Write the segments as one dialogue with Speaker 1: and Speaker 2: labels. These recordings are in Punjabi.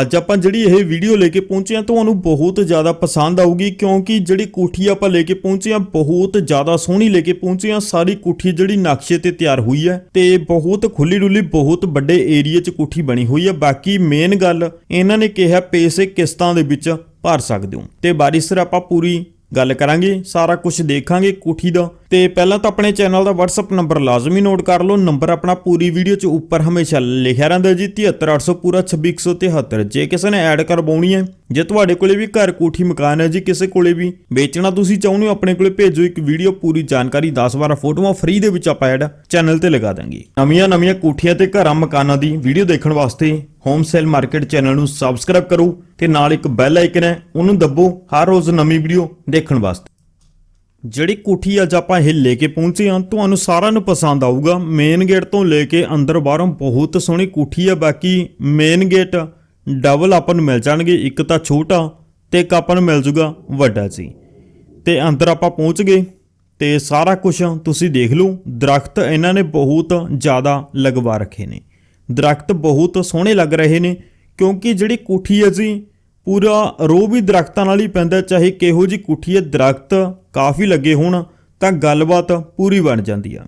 Speaker 1: ਅੱਜ ਆਪਾਂ ਜਿਹੜੀ ਇਹ ਵੀਡੀਓ ਲੈ ਕੇ ਪਹੁੰਚੇ ਹਾਂ, ਤੁਹਾਨੂੰ ਬਹੁਤ ਜ਼ਿਆਦਾ ਪਸੰਦ ਆਊਗੀ, ਕਿਉਂਕਿ ਜਿਹੜੀ ਕੋਠੀ ਆਪਾਂ ਲੈ ਕੇ ਪਹੁੰਚੇ ਹਾਂ, ਬਹੁਤ ਜ਼ਿਆਦਾ ਸੋਹਣੀ ਲੈ ਕੇ ਪਹੁੰਚੇ ਹਾਂ। ਸਾਰੀ ਕੋਠੀ ਜਿਹੜੀ ਨਕਸ਼ੇ ਤੇ ਤਿਆਰ ਹੋਈ ਹੈ ਤੇ ਬਹੁਤ ਖੁੱਲੀ ਡੁੱਲੀ ਬਹੁਤ ਵੱਡੇ ਏਰੀਆ 'ਚ ਕੋਠੀ ਬਣੀ ਹੋਈ ਹੈ। ਬਾਕੀ ਮੇਨ ਗੱਲ, ਇਹਨਾਂ ਨੇ ਕਿਹਾ ਪੈਸੇ ਕਿਸ਼ਤਾਂ ਦੇ ਵਿੱਚ ਭਰ ਸਕਦੇ ਹੋ। ਤੇ ਬਾਰੀ ਸਿਰ ਆਪਾਂ ਪੂਰੀ ਗੱਲ ਕਰਾਂਗੇ, ਸਾਰਾ ਕੁਝ ਦੇਖਾਂਗੇ ਕੋਠੀ ਦਾ। ਤੇ ਪਹਿਲਾਂ ਤਾਂ ਆਪਣੇ ਚੈਨਲ ਦਾ WhatsApp ਨੰਬਰ ਲਾਜ਼ਮੀ ਨੋਟ ਕਰ ਲਓ। ਨੰਬਰ ਆਪਣਾ ਪੂਰੀ ਵੀਡੀਓ 'ਚ ਉੱਪਰ ਹਮੇਸ਼ਾ ਲਿਖਿਆ ਰਹਿੰਦਾ ਜੀ। 73800 ਪੂਰਾ 26173 ਜੇ ਕਿਸੇ ਨੇ ਐਡ ਕਰਵਾਉਣੀ ਹੈ, ਜੇ ਤੁਹਾਡੇ ਕੋਲੇ ਵੀ ਘਰ ਕੋਠੀ ਮਕਾਨ ਹੈ ਜੀ, ਕਿਸੇ ਕੋਲੇ ਵੀ ਵੇਚਣਾ ਤੁਸੀਂ ਚਾਹੁੰਦੇ ਹੋ, ਆਪਣੇ ਕੋਲੇ ਭੇਜੋ ਇੱਕ ਵੀਡੀਓ, ਪੂਰੀ ਜਾਣਕਾਰੀ 10-12 ਫੋਟੋਆਂ ਫ੍ਰੀ ਦੇ ਵਿੱਚ ਆਪਾਂ ਐਡ ਚੈਨਲ ਤੇ ਲਗਾ ਦਾਂਗੇ। ਨਵੀਆਂ ਨਵੀਆਂ ਕੋਠੀਆਂ ਤੇ ਘਰਾਂ ਮਕਾਨਾਂ ਦੀ ਵੀਡੀਓ ਦੇਖਣ ਵਾਸਤੇ ਹੋਮ ਸੇਲ ਮਾਰਕੀਟ ਚੈਨਲ ਨੂੰ ਸਬਸਕ੍ਰਾਈਬ ਕਰੋ ਤੇ ਨਾਲ ਇੱਕ ਬੈਲ ਆਈਕਨ ਹੈ, ਉਹਨੂੰ ਦੱਬੋ ਹਰ ਰੋਜ਼ ਨਵੀਂ ਵੀਡੀਓ ਦੇਖਣ ਵਾਸਤੇ। ਜਿਹੜੀ ਕੋਠੀ ਅੱਜ ਆਪਾਂ ਇਹ ਲੈ ਕੇ ਪਹੁੰਚੇ ਹਾਂ, ਤੁਹਾਨੂੰ ਸਾਰਿਆਂ ਨੂੰ ਪਸੰਦ ਆਊਗਾ। ਮੇਨ ਗੇਟ ਤੋਂ ਲੈ ਕੇ ਅੰਦਰ ਬਾਹਰੋਂ ਬਹੁਤ ਸੋਹਣੀ ਕੋਠੀ ਹੈ ਬਾਕੀ ਮੇਨ ਗੇਟ ਡਬਲ ਆਪਾਂ ਨੂੰ ਮਿਲ ਜਾਣਗੇ। ਇੱਕ ਤਾਂ ਛੋਟਾ ਤੇ ਇੱਕ ਆਪਾਂ ਨੂੰ ਮਿਲ ਜੂਗਾ ਵੱਡਾ ਜੀ। ਤੇ ਅੰਦਰ ਆਪਾਂ ਪਹੁੰਚ ਗਏ ਤੇ ਸਾਰਾ ਕੁਝ ਤੁਸੀਂ ਦੇਖ ਲਓ। ਦਰਖਤ ਇਹਨਾਂ ਨੇ ਬਹੁਤ ਜ਼ਿਆਦਾ ਲਗਵਾ ਰੱਖੇ ਨੇ। ਦਰਖਤ ਬਹੁਤ ਸੋਹਣੇ ਲੱਗ ਰਹੇ ਨੇ, ਕਿਉਂਕਿ ਜਿਹੜੀ ਕੋਠੀ ਹੈ ਜੀ ਪੂਰਾ ਰੋ ਵੀ ਦਰਖਤਾਂ ਨਾਲ ਹੀ ਪੈਂਦਾ, ਚਾਹੇ ਕਿਹੋ ਜੀ ਕੋਠੀ ਹੈ, ਦਰਖਤ ਕਾਫੀ ਲੱਗੇ ਹੋਣ, ਤਾਂ ਗੱਲਬਾਤ ਪੂਰੀ ਬਣ ਜਾਂਦੀ ਆ।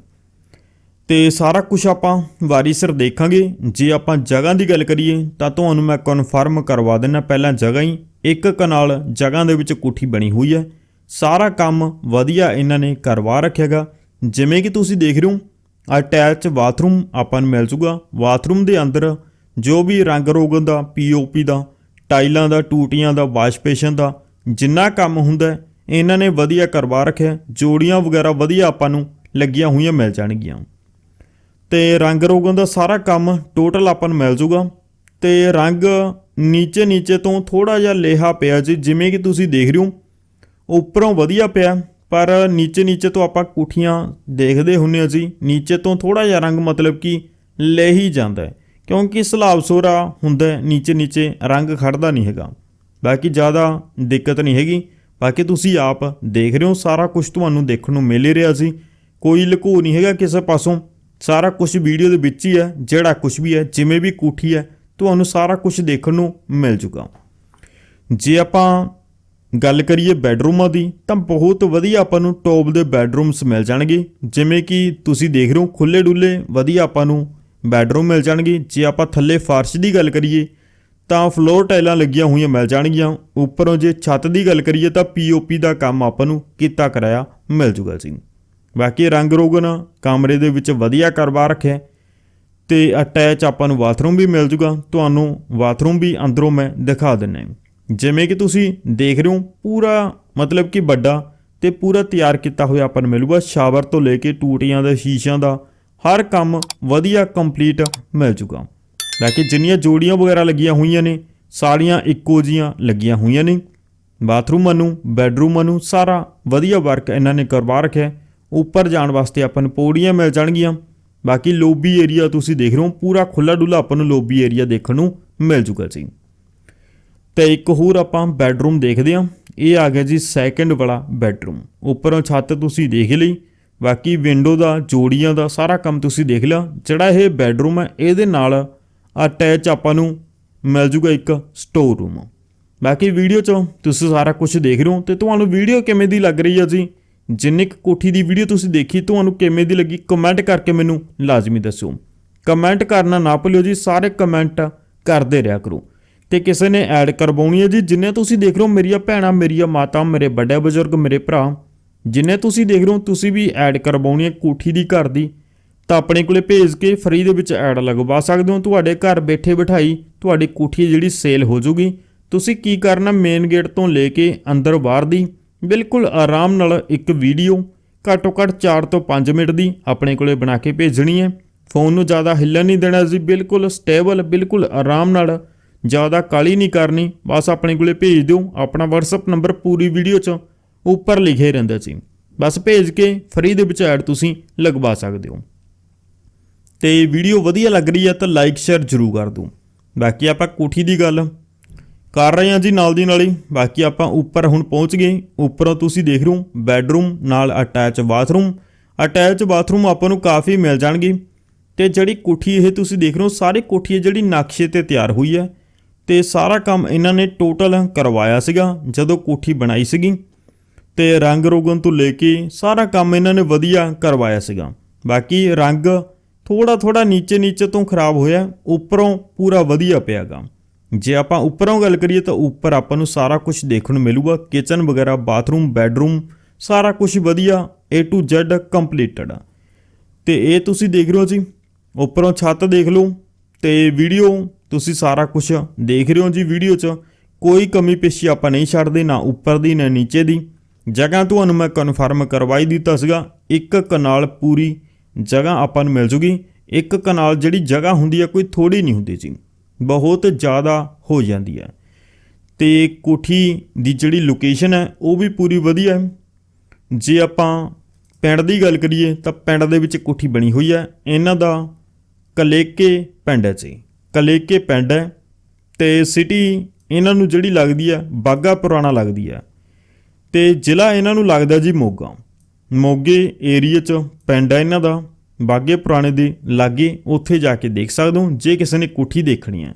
Speaker 1: ਤੇ ਸਾਰਾ ਕੁਝ ਆਪਾਂ ਵਾਰੀ ਸਿਰ ਦੇਖਾਂਗੇ। ਜੇ ਆਪਾਂ ਜਗ੍ਹਾ ਦੀ ਗੱਲ ਕਰੀਏ, ਤਾਂ ਤੁਹਾਨੂੰ ਮੈਂ ਕਨਫਰਮ ਕਰਵਾ ਦਿੰਨਾ ਪਹਿਲਾਂ ਜਗ੍ਹਾ ਹੀ, ਇੱਕ ਕਨਾਲ ਜਗ੍ਹਾ ਦੇ ਵਿੱਚ ਕੋਠੀ ਬਣੀ ਹੋਈ ਹੈ। ਸਾਰਾ ਕੰਮ ਵਧੀਆ ਇਹਨਾਂ ਨੇ ਕਰਵਾ ਰੱਖਿਆਗਾ ਜਿਵੇਂ ਕਿ ਤੁਸੀਂ ਦੇਖ ਰਹੇ ਹੋ ਅਟੈਚ ਬਾਥਰੂਮ ਆਪਾਂ ਨੂੰ ਮਿਲ ਜੂਗਾ। ਬਾਥਰੂਮ ਦੇ ਅੰਦਰ ਜੋ ਵੀ ਰੰਗ ਰੋਗਨ ਦਾ ਪੀਓਪੀ ਦਾ ਟਾਈਲਾਂ ਦਾ, ਟੂਟੀਆਂ ਦਾ ਵਾਸ਼ਪੇਸ਼ਨ ਦਾ, ਜਿੰਨਾ ਕੰਮ ਹੁੰਦਾ ਇਹਨਾਂ ਨੇ ਵਧੀਆ ਕਰਵਾ ਰੱਖਿਆ, ਜੋੜੀਆਂ ਵਗੈਰਾ ਵਧੀਆ ਆਪਾਂ ਨੂੰ ਲੱਗੀਆਂ ਹੋਈਆਂ ਮਿਲ ਜਾਣਗੀਆਂ। ਤੇ ਰੰਗ ਰੋਗਨ ਦਾ ਸਾਰਾ ਕੰਮ ਟੋਟਲ ਆਪਾਂ ਨੂੰ ਮਿਲ ਜੂਗਾ। ਤੇ ਰੰਗ ਨੀਚੇ ਨੀਚੇ ਤੋਂ ਥੋੜਾ ਜਿਹਾ ਲੇਹਾ ਪਿਆ ਜੀ, ਜਿਵੇਂ ਕਿ ਤੁਸੀਂ ਦੇਖ ਰਹੇ ਹੋ। ਉੱਪਰੋਂ ਵਧੀਆ ਪਿਆ, ਪਰ ਨੀਚੇ ਨੀਚੇ ਤੋਂ ਆਪਾਂ ਕੋਠੀਆਂ ਦੇਖਦੇ ਹੁੰਨੇ ਜੀ। ਨੀਚੇ ਤੋਂ ਥੋੜਾ ਜਿਹਾ ਰੰਗ ਮਤਲਬ ਕਿ ਲੈ ਹੀ ਜਾਂਦਾ ਹੈ। ਕਿਉਂਕਿ ਸਲਾਬ ਸੋਰਾ ਹੁੰਦਾ ਨੀਚੇ ਨੀਚੇ ਰੰਗ ਖੜਦਾ ਨਹੀਂ ਹੈਗਾ। ਬਾਕੀ ਜ਼ਿਆਦਾ ਦਿੱਕਤ ਨਹੀਂ ਹੈਗੀ। ਬਾਕੀ ਤੁਸੀਂ ਆਪ ਦੇਖ ਰਹੇ ਹੋ, ਸਾਰਾ ਕੁਝ ਤੁਹਾਨੂੰ ਦੇਖਣ ਨੂੰ ਮਿਲ ਹੀ ਰਿਹਾ ਸੀ। ਕੋਈ ਲੁਕੋ ਨਹੀਂ ਹੈਗਾ ਕਿਸੇ ਪਾਸੋਂ। ਸਾਰਾ ਕੁਝ ਵੀਡੀਓ ਦੇ ਵਿੱਚ ਹੀ ਹੈ, ਜਿਹੜਾ ਕੁਝ ਵੀ ਹੈ, ਜਿਵੇਂ ਵੀ ਕੋਠੀ ਹੈ, ਤੁਹਾਨੂੰ ਸਾਰਾ ਕੁਝ ਦੇਖਣ ਨੂੰ ਮਿਲ ਜੂਗਾ ਜੇ ਆਪਾਂ ਗੱਲ ਕਰੀਏ ਬੈੱਡਰੂਮਾਂ ਦੀ, ਤਾਂ ਬਹੁਤ ਵਧੀਆ ਆਪਾਂ ਨੂੰ ਟੌਪ ਦੇ ਬੈੱਡਰੂਮਸ ਮਿਲ ਜਾਣਗੇ। ਜਿਵੇਂ ਕਿ ਤੁਸੀਂ ਦੇਖ ਰਹੇ ਹੋ ਖੁੱਲੇ ਡੁੱਲੇ ਵਧੀਆ ਆਪਾਂ ਨੂੰ ਬੈਡਰੂਮ ਮਿਲ ਜਾਣਗੇ। ਜੇ ਆਪਾਂ ਥੱਲੇ ਫਰਸ਼ ਦੀ ਗੱਲ ਕਰੀਏ, ਤਾਂ ਫਲੋਰ ਟਾਈਲਾਂ ਲੱਗੀਆਂ ਹੋਈਆਂ ਮਿਲ ਜਾਣਗੀਆਂ। ਉੱਪਰੋਂ ਜੇ ਛੱਤ ਦੀ ਗੱਲ ਕਰੀਏ, ਤਾਂ ਪੀਓਪੀ ਦਾ ਕੰਮ ਆਪਾਂ ਨੂੰ ਕੀਤਾ ਕਰਾਇਆ ਮਿਲ ਜੂਗਾ ਜੀ। ਬਾਕੀ ਰੰਗ ਰੋਗਨ ਕਮਰੇ ਦੇ ਵਿੱਚ ਵਧੀਆ ਕਰਵਾ ਰੱਖਿਆ। ਹੈ। ਤੇ ਅਟੈਚ ਆਪਾਂ ਨੂੰ ਬਾਥਰੂਮ ਵੀ ਮਿਲ ਜੂਗਾ। ਤੁਹਾਨੂੰ ਬਾਥਰੂਮ ਵੀ ਅੰਦਰੋਂ ਮੈਂ ਦਿਖਾ ਦਿੰਨਾ ਜਿਵੇਂ ਕਿ ਤੁਸੀਂ ਦੇਖ ਰਹੇ ਹੋ, ਪੂਰਾ ਮਤਲਬ ਕਿ ਵੱਡਾ ਤੇ ਪੂਰਾ ਤਿਆਰ ਕੀਤਾ ਹੋਇਆ ਆਪਾਂ ਨੂੰ ਮਿਲੂਗਾ। ਸ਼ਾਵਰ ਤੋਂ ਲੈ ਕੇ ਟੂਟੀਆਂ ਦਾ, ਸ਼ੀਸ਼ਿਆਂ ਦਾ ਹਰ ਕੰਮ ਵਧੀਆ ਕੰਪਲੀਟ ਮਿਲ ਜੂਗਾ। ਬਾਕੀ ਜਿੰਨੀਆਂ ਜੋੜੀਆਂ ਵਗੈਰਾ ਲੱਗੀਆਂ ਹੋਈਆਂ ਨੇ, ਸਾਰੀਆਂ ਇੱਕੋ ਜੀਆਂ ਲੱਗੀਆਂ ਹੋਈਆਂ ਨੇ। ਬਾਥਰੂਮਾਂ ਨੂੰ ਬੈੱਡਰੂਮਾਂ ਨੂੰ ਸਾਰਾ ਵਧੀਆ ਵਰਕ ਇਹਨਾਂ ਨੇ ਕਰਵਾ ਰੱਖਿਆ ਉੱਪਰ ਜਾਣ ਵਾਸਤੇ ਆਪਾਂ ਨੂੰ ਪੌੜੀਆਂ ਮਿਲ ਜਾਣਗੀਆਂ। ਬਾਕੀ ਲੋਬੀ ਏਰੀਆ ਤੁਸੀਂ ਦੇਖ ਰਹੇ ਹੋ, ਪੂਰਾ ਖੁੱਲਾ ਡੁੱਲਾ ਆਪਾਂ ਨੂੰ ਲੋਬੀ ਏਰੀਆ ਦੇਖਣ ਨੂੰ ਮਿਲ ਜੂਗਾ ਜੀ। ਤੇ ਇੱਕ ਹੋਰ ਆਪਾਂ ਬੈੱਡਰੂਮ ਦੇਖਦੇ ਹਾਂ। ਇਹ ਆ ਗਿਆ ਜੀ ਸੈਕੰਡ ਵਾਲਾ ਬੈੱਡਰੂਮ ਉੱਪਰੋਂ ਛੱਤ ਤੁਸੀਂ ਦੇਖ ਲਈ। ਬਾਕੀ ਵਿੰਡੋ ਦਾ, ਜੋੜੀਆਂ ਦਾ ਸਾਰਾ ਕੰਮ ਤੁਸੀਂ ਦੇਖ ਲਿਆ। ਜਿਹੜਾ ਇਹ ਬੈੱਡਰੂਮ ਹੈ, ਇਹਦੇ ਨਾਲ ਅਟੈਚ ਆਪਾਂ ਨੂੰ ਮਿਲ ਜੂਗਾ ਇੱਕ ਸਟੋਰ ਰੂਮ ਬਾਕੀ ਵੀਡੀਓ 'ਚੋਂ ਤੁਸੀਂ ਸਾਰਾ ਕੁਝ ਦੇਖ ਰਹੇ ਹੋ ਤੇ ਤੁਹਾਨੂੰ ਵੀਡੀਓ ਕਿਵੇਂ ਦੀ ਲੱਗ ਰਹੀ ਹੈ ਜੀ? ਜਿੰਨੀ ਕੁ ਕੋਠੀ ਦੀ ਵੀਡੀਓ ਤੁਸੀਂ ਦੇਖੀ, ਤੁਹਾਨੂੰ ਕਿਵੇਂ ਦੀ ਲੱਗੀ? ਕਮੈਂਟ ਕਰਕੇ ਮੈਨੂੰ ਲਾਜ਼ਮੀ ਦੱਸਿਓ। ਕਮੈਂਟ ਕਰਨਾ ਨਾ ਭੁੱਲਿਓ ਜੀ, ਸਾਰੇ ਕਮੈਂਟ ਕਰਦੇ ਰਿਹਾ ਕਰੋ। ਤੇ ਕਿਸੇ ਨੇ ਐਡ ਕਰਵਾਉਣੀ ਹੈ ਜੀ, ਜਿੰਨੇ ਤੁਸੀਂ ਦੇਖ ਰਹੇ ਹੋ, ਮੇਰੀਆਂ ਭੈਣਾਂ, ਮੇਰੀਆਂ ਮਾਤਾ, ਮੇਰੇ ਵੱਡੇ ਬਜ਼ੁਰਗ, ਮੇਰੇ ਭਰਾ ਜਿੰਨੇ ਤੁਸੀਂ ਦੇਖ ਰਹੇ ਹੋ, ਤੁਸੀਂ ਵੀ ਐਡ ਕਰਵਾਉਣੀ ਹੈ ਕੋਠੀ ਦੀ ਘਰ ਦੀ, ਤਾਂ ਆਪਣੇ ਕੋਲੇ ਭੇਜ ਕੇ ਫ੍ਰੀ ਦੇ ਵਿੱਚ ਐਡ ਲਗਵਾ ਸਕਦੇ ਹੋ। ਤੁਹਾਡੇ ਘਰ ਬੈਠੇ ਬਿਠਾਈ ਤੁਹਾਡੀ ਕੋਠੀ ਜਿਹੜੀ ਸੇਲ ਹੋ ਜੂਗੀ ਤੁਸੀਂ ਕੀ ਕਰਨਾ ਮੇਨ ਗੇਟ ਤੋਂ ਲੈ ਕੇ ਅੰਦਰ ਬਾਹਰ ਦੀ, ਬਿਲਕੁਲ ਆਰਾਮ ਨਾਲ ਇੱਕ ਵੀਡੀਓ ਘੱਟੋ ਘੱਟ 4 ਤੋਂ 5 ਮਿੰਟ ਦੀ ਆਪਣੇ ਕੋਲੇ ਬਣਾ ਕੇ ਭੇਜਣੀ ਹੈ। ਫੋਨ ਨੂੰ ਜ਼ਿਆਦਾ ਹਿੱਲਣ ਨਹੀਂ ਦੇਣਾ ਜੀ, ਬਿਲਕੁਲ ਸਟੇਬਲ ਬਿਲਕੁਲ ਆਰਾਮ ਨਾਲ, ਜ਼ਿਆਦਾ ਕਾਲੀ ਨਹੀਂ ਕਰਨੀ। ਬਸ ਆਪਣੇ ਕੋਲੇ ਭੇਜ ਦਿਓ, ਆਪਣਾ WhatsApp ਨੰਬਰ ਪੂਰੀ ਵੀਡੀਓ 'ਚ। ਉੱਪਰ ਲਿਖੇ ਰਹਿੰਦਾ ਸੀ। ਬਸ ਭੇਜ ਕੇ ਫਰੀ ਦੇ ਵਿੱਚ ਐਡ ਤੁਸੀਂ ਲਗਵਾ ਸਕਦੇ ਹੋ। ਤੇ ਵੀਡੀਓ ਵਧੀਆ ਲੱਗ ਰਹੀ ਹੈ ਤਾਂ ਲਾਈਕ ਸ਼ੇਅਰ ਜ਼ਰੂਰ ਕਰ ਦਿਓ। ਬਾਕੀ ਆਪਾਂ ਕੋਠੀ ਦੀ ਗੱਲ ਕਰ ਰਹੇ ਹਾਂ ਜੀ ਨਾਲ ਦੀ ਨਾਲ ਹੀ। ਬਾਕੀ ਆਪਾਂ ਉੱਪਰ ਹੁਣ ਪਹੁੰਚ ਗਏ। ਉੱਪਰੋਂ ਤੁਸੀਂ ਦੇਖ ਰਹੇ ਹੋ ਬੈੱਡਰੂਮ ਨਾਲ ਅਟੈਚ ਬਾਥਰੂਮ ਅਟੈਚ ਬਾਥਰੂਮ ਆਪਾਂ ਨੂੰ ਕਾਫੀ ਮਿਲ ਜਾਣਗੇ। ਤੇ ਜਿਹੜੀ ਕੋਠੀ ਇਹ ਤੁਸੀਂ ਦੇਖ ਰਹੇ ਹੋ, ਸਾਰੀ ਕੋਠੀ ਹੈ ਜਿਹੜੀ ਨਕਸ਼ੇ ਤੇ ਤਿਆਰ ਹੋਈ ਹੈ। ਤੇ ਸਾਰਾ ਕੰਮ ਇਹਨਾਂ ਨੇ ਟੋਟਲ ਕਰਵਾਇਆ ਸੀਗਾ, ਜਦੋਂ ਕੋਠੀ ਬਣਾਈ ਸੀਗੀ। ਤੇ ਰੰਗ ਰੋਗਨ ਤੋਂ ਲੈ ਕੇ ਸਾਰਾ ਕੰਮ ਇਹਨਾਂ ਨੇ ਵਧੀਆ ਕਰਵਾਇਆ ਸੀਗਾ। ਬਾਕੀ ਰੰਗ ਥੋੜਾ ਥੋੜਾ ਨੀਚੇ ਨੀਚੇ ਤੋਂ ਖਰਾਬ ਹੋਇਆ, ਉੱਪਰੋਂ ਪੂਰਾ ਵਧੀਆ ਪਿਆਗਾ। ਜੇ ਆਪਾਂ ਉੱਪਰੋਂ ਗੱਲ ਕਰੀਏ ਤਾਂ ਉੱਪਰ ਆਪਾਂ ਨੂੰ ਸਾਰਾ ਕੁਝ ਦੇਖਣ ਨੂੰ ਮਿਲੂਗਾ ਕਿਚਨ ਵਗੈਰਾ ਬਾਥਰੂਮ ਬੈੱਡਰੂਮ ਸਾਰਾ ਕੁਝ ਵਧੀਆ A to Z ਕੰਪਲੀਟਡ ਆ ਤੇ ਇਹ ਤੁਸੀਂ ਦੇਖ ਰਹੇ ਹੋ ਜੀ, ਉੱਪਰੋਂ ਛੱਤ ਦੇਖ ਲਓ ਤੇ ਵੀਡੀਓ ਤੁਸੀਂ ਸਾਰਾ ਕੁਝ ਦੇਖ ਰਹੇ ਹੋ ਜੀ ਵੀਡੀਓ 'ਚ। ਕੋਈ ਕਮੀ ਪੇਸ਼ੀ ਆਪਾਂ ਨਹੀਂ ਛੱਡਦੇ, ਨਾ ਉੱਪਰ ਦੀ, ਨਾ ਨੀਚੇ ਦੀ। ਜਗ੍ਹਾ ਤੁਹਾਨੂੰ ਮੈਂ ਕਨਫਰਮ ਕਰਵਾਈ ਦਿੱਤਾ ਸੀਗਾ, ਇੱਕ ਕਨਾਲ ਪੂਰੀ ਜਗ੍ਹਾ ਆਪਾਂ ਨੂੰ ਮਿਲ ਜੂਗੀ। ਇੱਕ ਕਨਾਲ ਜਿਹੜੀ ਜਗ੍ਹਾ ਹੁੰਦੀ ਹੈ, ਕੋਈ ਥੋੜੀ ਨਹੀਂ ਹੁੰਦੀ ਜੀ। ਬਹੁਤ ਜ਼ਿਆਦਾ ਹੋ ਜਾਂਦੀ ਹੈ। ਤੇ ਕੋਠੀ ਦੀ ਜਿਹੜੀ ਲੋਕੇਸ਼ਨ ਹੈ, ਉਹ ਵੀ ਪੂਰੀ ਵਧੀਆ ਹੈ। ਜੇ ਆਪਾਂ ਪਿੰਡ ਦੀ ਗੱਲ ਕਰੀਏ, ਤਾਂ ਪਿੰਡ ਦੇ ਵਿੱਚ ਕੋਠੀ ਬਣੀ ਹੋਈ ਹੈ। ਇਹਨਾਂ ਦਾ ਕਲੇਕੇ ਪਿੰਡ ਹੈ ਜੀ। ਕਲੇਕੇ ਪਿੰਡ ਹੈ। ਤੇ ਸਿਟੀ ਇਹਨਾਂ ਨੂੰ ਜਿਹੜੀ ਲੱਗਦੀ ਹੈ ਬਾਗਾ ਪੁਰਾਣਾ ਲੱਗਦੀ ਹੈ। ਤੇ ਜ਼ਿਲ੍ਹਾ ਇਹਨਾਂ ਨੂੰ ਲੱਗਦਾ ਜੀ ਮੋਗਾ। ਮੋਗੇ ਏਰੀਆ 'ਚ ਪਿੰਡ ਹੈ ਇਹਨਾਂ ਦਾ। ਬਾਗੇ ਪੁਰਾਣੇ ਦੇ ਲਾਗੇ ਉੱਥੇ ਜਾ ਕੇ ਦੇਖ ਸਕਦੇ ਹੋ, ਜੇ ਕਿਸੇ ਨੇ ਕੋਠੀ ਦੇਖਣੀ ਹੈ।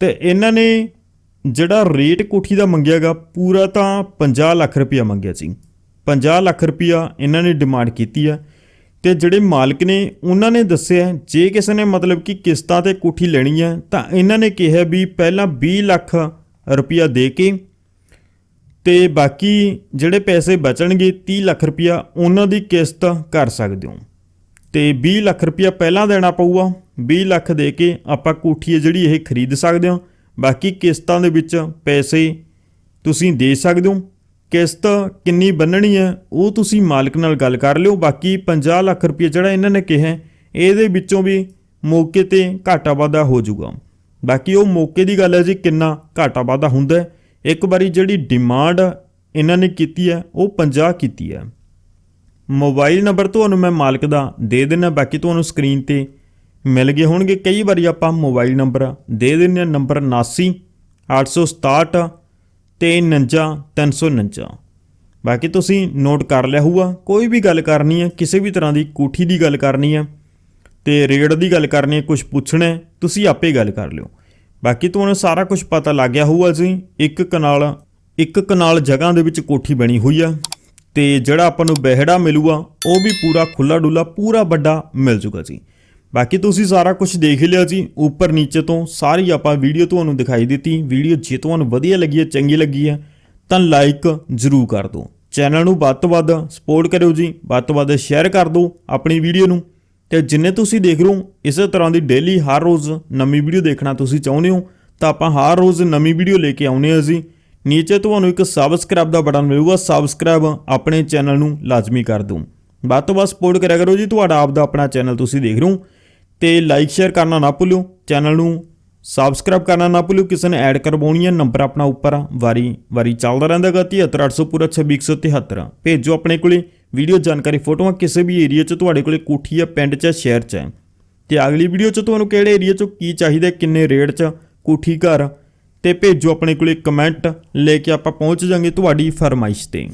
Speaker 1: ਤੇ ਇਹਨਾਂ ਨੇ ਜਿਹੜਾ ਰੇਟ ਕੋਠੀ ਦਾ ਮੰਗਿਆਗਾ ਪੂਰਾ ਤਾਂ 50 ਲੱਖ ਰੁਪਇਆ ਮੰਗਿਆ ਸੀ। 50 ਲੱਖ ਰੁਪਇਆ ਇਹਨਾਂ ਨੇ ਡਿਮਾਂਡ ਕੀਤੀ ਹੈ ਤੇ ਜਿਹੜੇ ਮਾਲਕ ਨੇ, ਉਹਨਾਂ ਨੇ ਦੱਸਿਆ, ਜੇ ਕਿਸੇ ਨੇ ਮਤਲਬ ਕਿ ਕਿਸ਼ਤਾਂ ਤੇ ਕੋਠੀ ਲੈਣੀ ਹੈ, ਤਾਂ ਇਹਨਾਂ ਨੇ ਕਿਹਾ ਵੀ ਪਹਿਲਾਂ 20 ਲੱਖ ਰੁਪਇਆ ਦੇ ਕੇ ਤੇ ਬਾਕੀ ਜਿਹੜੇ ਪੈਸੇ ਬਚਣਗੇ 30 ਲੱਖ ਰੁਪਇਆ ਉਹਨਾਂ ਦੀ ਕਿਸ਼ਤ ਕਰ ਸਕਦੇ ਹੋ। ਤੇ 20 ਲੱਖ ਰੁਪਇਆ ਪਹਿਲਾਂ ਦੇਣਾ ਪਊਗਾ। 20 ਲੱਖ ਦੇ ਕੇ ਆਪਾਂ ਕੋਠੀ ਜਿਹੜੀ ਇਹ ਖਰੀਦ ਸਕਦੇ ਹਾਂ। ਬਾਕੀ ਕਿਸ਼ਤਾਂ ਦੇ ਵਿੱਚ ਪੈਸੇ ਤੁਸੀਂ ਦੇ ਸਕਦੇ ਹੋ। ਕਿਸ਼ਤ ਕਿੰਨੀ ਬੰਨਣੀ ਹੈ, ਉਹ ਤੁਸੀਂ ਮਾਲਕ ਨਾਲ ਗੱਲ ਕਰ ਲਿਓ। ਬਾਕੀ 50 ਲੱਖ ਰੁਪਏ ਜਿਹੜਾ ਇਹਨਾਂ ਨੇ ਕਿਹਾ, ਇਹਦੇ ਵਿੱਚੋਂ ਵੀ ਮੌਕੇ ਤੇ ਘਾਟਾ ਵਾਧਾ ਹੋ ਜਾਊਗਾ। ਬਾਕੀ ਉਹ ਮੌਕੇ ਦੀ ਗੱਲ ਹੈ ਜੀ, ਕਿੰਨਾ ਘਾਟਾ ਵਾਧਾ ਹੁੰਦਾ ਹੈ। ਇੱਕ ਵਾਰੀ ਜਿਹੜੀ ਡਿਮਾਂਡ ਇਹਨਾਂ ਨੇ ਕੀਤੀ ਹੈ, ਉਹ 50 ਕੀਤੀ ਹੈ। ਮੋਬਾਈਲ ਨੰਬਰ ਤੁਹਾਨੂੰ ਮੈਂ ਮਾਲਕ ਦਾ ਦੇ ਦੇਣਾ ਬਾਕੀ ਤੁਹਾਨੂੰ ਸਕਰੀਨ ਤੇ ਮਿਲ ਗਏ ਹੋਣਗੇ। ਕਈ ਵਾਰੀ ਆਪਾਂ ਮੋਬਾਈਲ ਨੰਬਰ ਦੇ ਦਿੰਦੇ ਹਾਂ ਨੰਬਰ 79 867 ਤੇ 49 349 ਬਾਕੀ ਤੁਸੀਂ ਨੋਟ ਕਰ ਲਿਆ ਹੋਊਗਾ, ਕੋਈ ਵੀ ਗੱਲ ਕਰਨੀ ਹੈ, ਕਿਸੇ ਵੀ ਤਰ੍ਹਾਂ ਦੀ ਕੋਠੀ ਦੀ ਗੱਲ ਕਰਨੀ ਹੈ ਤੇ ਰੇਟ ਦੀ ਗੱਲ ਕਰਨੀ ਹੈ ਕੁਝ ਪੁੱਛਣਾ ਤੁਸੀਂ ਆਪੇ ਗੱਲ ਕਰ ਲਿਓ। ਬਾਕੀ ਤੁਹਾਨੂੰ ਸਾਰਾ ਕੁਝ ਪਤਾ ਲੱਗ ਗਿਆ ਹੋਊਗਾ ਜੀ। ਇੱਕ ਕਨਾਲ ਇੱਕ ਕਨਾਲ ਜਗ੍ਹਾ ਦੇ ਵਿੱਚ ਕੋਠੀ ਬਣੀ ਹੋਈ ਆ। ਤੇ ਜਿਹੜਾ ਆਪਾਂ ਨੂੰ ਬਹਿੜਾ ਮਿਲੂਗਾ, ਉਹ ਵੀ ਪੂਰਾ ਖੁੱਲਾ ਡੁੱਲਾ, ਪੂਰਾ ਵੱਡਾ ਮਿਲ ਜੂਗਾ ਜੀ। ਬਾਕੀ ਤੁਸੀਂ ਸਾਰਾ ਕੁਝ ਦੇਖ ਲਿਆ ਜੀ। ਉੱਪਰ ਨੀਚੇ ਤੋਂ ਸਾਰੀ ਆਪਾਂ ਵੀਡੀਓ ਤੁਹਾਨੂੰ ਦਿਖਾਈ ਦਿੱਤੀ। ਵੀਡੀਓ ਜੇ ਤੁਹਾਨੂੰ ਵਧੀਆ ਲੱਗੀ ਹੈ, ਚੰਗੀ ਲੱਗੀ ਹੈ, ਤਾਂ ਲਾਈਕ ਜ਼ਰੂਰ ਕਰ ਦਿਓ। ਚੈਨਲ ਨੂੰ ਵੱਧ ਤੋਂ ਵੱਧ ਸਪੋਰਟ ਕਰਿਓ ਜੀ। ਵੱਧ ਤੋਂ ਵੱਧ ਸ਼ੇਅਰ ਕਰ ਦਿਓ ਆਪਣੀ ਵੀਡੀਓ ਨੂੰ। ਤੇ ਜਿੰਨੇ ਤੁਸੀਂ ਦੇਖ ਰਹੇ ਹੋ ਇਸੇ ਤਰ੍ਹਾਂ ਦੀ ਡੇਲੀ ਹਰ ਰੋਜ਼ ਨਵੀਂ ਵੀਡੀਓ ਦੇਖਣਾ ਤੁਸੀਂ ਚਾਹੁੰਦੇ ਹੋ, ਤਾਂ ਆਪਾਂ ਹਰ ਰੋਜ਼ ਨਵੀਂ ਵੀਡੀਓ ਲੈ ਕੇ ਆਉਨੇ ਹਾਂ ਜੀ। ਨੀਚੇ ਤੁਹਾਨੂੰ ਇੱਕ ਸਬਸਕ੍ਰਾਈਬ ਦਾ ਬਟਨ ਮਿਲੂਗਾ ਸਬਸਕ੍ਰਾਈਬ ਆਪਣੇ ਚੈਨਲ ਨੂੰ ਲਾਜ਼ਮੀ ਕਰ ਦਿਓ। ਵੱਧ ਤੋਂ ਵੱਧ ਸਪੋਰਟ ਕਰਿਆ ਕਰੋ ਜੀ, ਤੁਹਾਡਾ ਆਪ ਦਾ ਆਪਣਾ ਚੈਨਲ ਤੁਸੀਂ ਦੇਖ ਰਹੇ ਹੋ। ਤੇ ਲਾਈਕ ਸ਼ੇਅਰ ਕਰਨਾ ਨਾ ਭੁੱਲਿਓ ਚੈਨਲ ਨੂੰ ਸਬਸਕ੍ਰਾਈਬ ਕਰਨਾ ਨਾ ਭੁੱਲਿਓ ਕਿਸੇ ਨੇ ਐਡ ਕਰਵਾਉਣੀ ਹੈ ਨੰਬਰ ਆਪਣਾ ਉੱਪਰ ਆ, ਵਾਰੀ ਵਾਰੀ ਚੱਲਦਾ ਰਹਿੰਦਾ ਗਾ 73800 ਪੂਰਾ 26173 ਭੇਜੋ ਆਪਣੇ ਕੋਲੇ ਵੀਡੀਓ ਜਾਣਕਾਰੀ ਫੋਟੋਆਂ ਕਿਸੇ ਵੀ ਏਰੀਆ 'ਚ ਤੁਹਾਡੇ ਕੋਲੇ ਕੋਠੀ ਆ ਪਿੰਡ 'ਚ ਸ਼ਹਿਰ 'ਚ ਹੈ ਤੇ ਅਗਲੀ ਵੀਡੀਓ 'ਚ ਤੁਹਾਨੂੰ ਕਿਹੜੇ ਏਰੀਆ 'ਚ ਕੀ ਚਾਹੀਦਾ ਕਿੰਨੇ ਰੇਟ 'ਚ ਕੋਠੀ ਘਰ ਤੇ ਭੇਜੋ ਆਪਣੇ ਕੋਲੇ ਕਮੈਂਟ ਲੈ ਕੇ ਆਪਾਂ ਪਹੁੰਚ ਜਾਾਂਗੇ ਤੁਹਾਡੀ ਫਰਮਾਇਸ਼ ਤੇ।